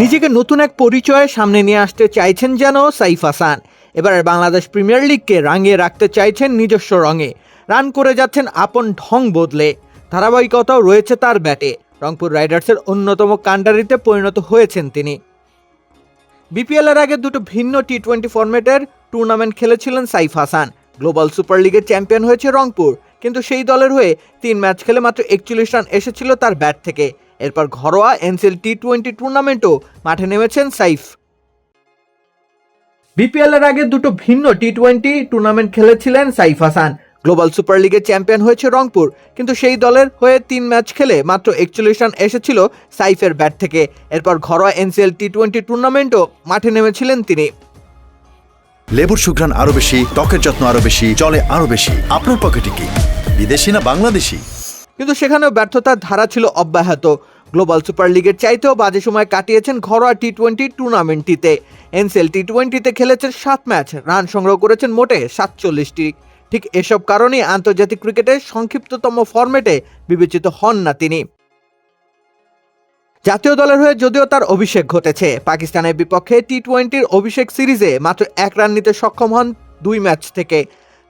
নিজেকে নতুন এক পরিচয়ে সামনে নিয়ে আসতে চাইছেন যেন সাইফ হাসান। এবারের বাংলাদেশ প্রিমিয়ার লিগকে রাঙিয়ে রাখতে চাইছেন নিজস্ব রঙে। রান করে যাচ্ছেন আপন ঢং বদলে। ধারাবাহিকতাও রয়েছে তার ব্যাটে। রংপুর রাইডার্সের অন্যতম কাণ্ডারিতে পরিণত হয়েছেন তিনি। বিপিএল এর আগে দুটো ভিন্ন টি টোয়েন্টি ফরম্যাটের টুর্নামেন্ট খেলেছিলেন সাইফ হাসান। গ্লোবাল সুপার লিগের চ্যাম্পিয়ন হয়েছে রংপুর। কিন্তু সেই দলের হয়ে তিন ম্যাচ খেলে মাত্র একচল্লিশ রান এসেছিল তার ব্যাট থেকে। এরপর ঘরোয়া এনসিএল টি টোয়েন্টি টুর্নামেন্টও মাঠে নেমেছেন সাইফ। বিপিএল এর আগে দুটো ভিন্ন টি টোয়েন্টি টুর্নামেন্ট খেলেছিলেন সাইফ হাসান। গ্লোবাল সুপার লিগের চ্যাম্পিয়ন হয়েছে রংপুর, কিন্তু সেই দলের হয়ে তিন ম্যাচ খেলে মাত্র একচল্লিশ রান এসেছিল সাইফের ব্যাট থেকে। এরপর ঘরোয়া এনসিএল টি টোয়েন্টি টুর্নামেন্টও মাঠে নেমেছিলেন তিনি। লেবুর সুঘ্রাণ আরও বেশি, ত্বকের যত্ন আরও বেশি চলে আরও বেশি। আপনার পকেটে কি? বিদেশি না বাংলাদেশি? কিন্তু সেখানেও ব্যর্থতার ধারা ছিল অব্যাহত। গ্লোবাল সুপার লিগের চাইতেও বাজে সময় কাটিয়েছেন ঘরোয়া টি টোয়েন্টি টুর্নামেন্টটিতে। এনসেল টি টোয়েন্টিতে খেলেছেন সাত ম্যাচ, রান সংগ্রহ করেছেন মোটে সাতচল্লিশটি। ঠিক এসব কারণেই আন্তর্জাতিক ক্রিকেটের সংক্ষিপ্ততম ফরম্যাটে বিবেচিত হন না তিনি। জাতীয় দলের হয়ে যদিও তার অভিষেক ঘটেছে, পাকিস্তানের বিপক্ষে টি টোয়েন্টির অভিষেক সিরিজে মাত্র এক রান নিতে সক্ষম হন দুই ম্যাচ থেকে।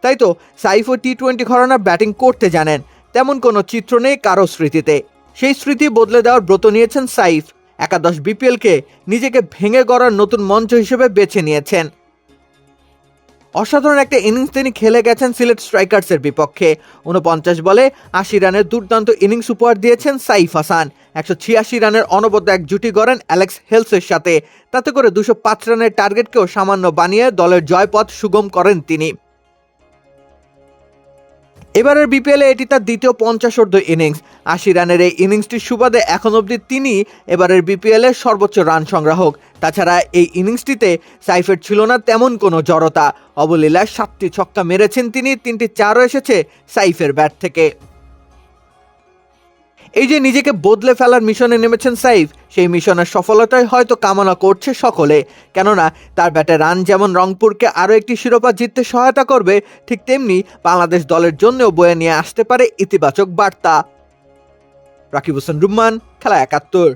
তাই তো সাইফও টি টোয়েন্টি ঘরানার ব্যাটিং করতে জানেন, তেমন কোনো চিত্র নেই কারও স্মৃতিতে। সেই স্মৃতি বদলে দেওয়ার ব্রত নিয়েছেন সাইফ। একাদশ বিপিএলকে নিজেকে ভেঙে গড়ার নতুন মঞ্চ হিসেবে বেছে নিয়েছেন। অসাধারণ একটা ইনিংস তিনি খেলে গেছেন সিলেট স্ট্রাইকার্সের বিপক্ষে। উনপঞ্চাশ বলে আশি রানের দুর্দান্ত ইনিংস উপহার দিয়েছেন সাইফ হাসান। একশো ছিয়াশি রানের অনবদ্য এক জুটি গড়েন অ্যালেক্স হেলসের সাথে। তাতে করে দুশো পাঁচ রানের টার্গেটকেও সামান্য বানিয়ে দলের জয়পথ সুগম করেন তিনি। এবারের বিপিএলে এটি তার দ্বিতীয় পঞ্চাশ অর্ধ ইনিংস আশি রানের এই ইনিংসটির সুবাদে এখন অবধি তিনি এবারের বিপিএলের সর্বোচ্চ রান সংগ্রাহক। তাছাড়া এই ইনিংসটিতে সাইফের ছিল না তেমন কোনো জড়তা। অবলীলায় সাতটি ছক্কা মেরেছেন তিনি, তিনটি চারও এসেছে সাইফের ব্যাট থেকে। এই যে নিজেকে বদলে ফেলার মিশনে নেমেছেন সাইফ, সেই মিশনের সফলতাই হয়তো কামনা করছে সকলে। কেননা, তার ব্যাটে রান যেমন রংপুরকে আরও একটি শিরোপা জিততে সহায়তা করবে, ঠিক তেমনি বাংলাদেশ দলের জন্যও বয়ে নিয়ে আসতে পারে ইতিবাচক বার্তা। রাকিব হোসেন রুম্মান, খেলা একাত্তর।